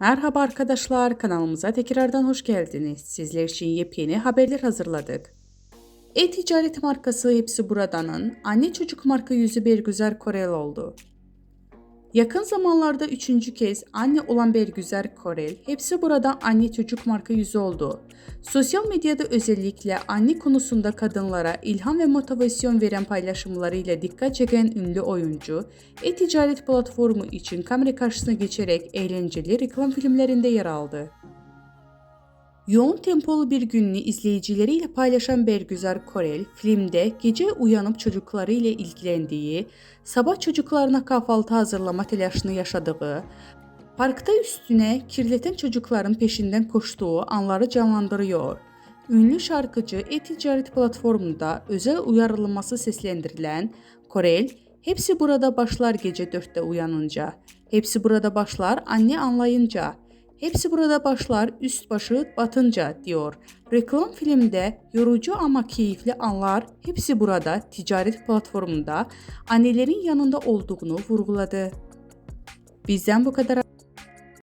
Merhaba arkadaşlar, kanalımıza tekrardan hoş geldiniz. Sizler için yepyeni haberler hazırladık. E-ticaret markası Hepsi Buradan'ın anne çocuk marka yüzü Bergüzar Korel oldu. Yakın zamanlarda üçüncü kez anne olan Bergüzar Korel, Hepsi Burada anne çocuk marka yüzü oldu. Sosyal medyada özellikle anne konusunda kadınlara ilham ve motivasyon veren paylaşımlarıyla dikkat çeken ünlü oyuncu, e-ticaret platformu için kamera karşısına geçerek eğlenceli reklam filmlerinde yer aldı. Yoğun tempolu bir gününü izleyicileriyle paylaşan Bergüzar Korel, filmde gece uyanıp çocuklarıyla ilgilendiği, sabah çocuklarına kahvaltı hazırlama telaşını yaşadığı, parkta üstüne kirleten çocukların peşinden koştuğu anları canlandırıyor. Ünlü şarkıcı e-ticaret platformunda özel uyarılması seslendirilen Korel, hepsi burada başlar gece 4'te uyanınca, hepsi burada başlar anne anlayınca, Hepsi burada başlar üst başı batınca diyor. Reklam filmde yorucu ama keyifli anlar hepsi burada ticaret platformunda annelerin yanında olduğunu vurguladı. Bizden bu kadar.